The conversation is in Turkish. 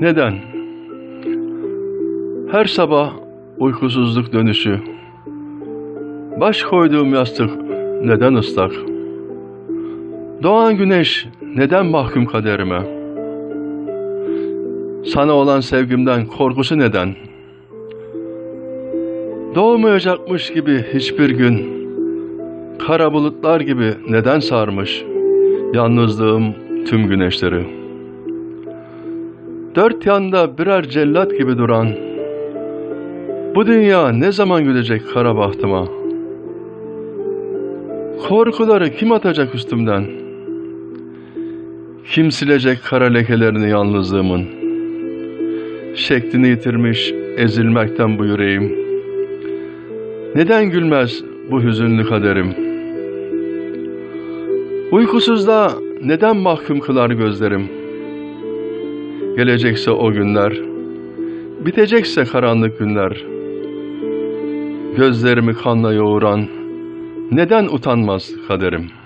Neden? Her sabah uykusuzluk dönüşü. Baş koyduğum yastık neden ıslak? Doğan güneş neden mahkum kaderime? Sana olan sevgimden korkusu neden? Doğmayacakmış gibi hiçbir gün kara bulutlar gibi neden sarmış yalnızlığım tüm güneşleri? Dört yanda birer cellat gibi duran bu dünya ne zaman gülecek kara bahtıma? Korkuları kim atacak üstümden? Kim silecek kara lekelerini yalnızlığımın? Şeklini yitirmiş ezilmekten bu yüreğim. Neden gülmez bu hüzünlü kaderim? Uykusuzluğa neden mahkum kılar gözlerim? Gelecekse o günler, bitecekse karanlık günler. Gözlerimi kanla yoğuran, neden utanmaz kaderim?''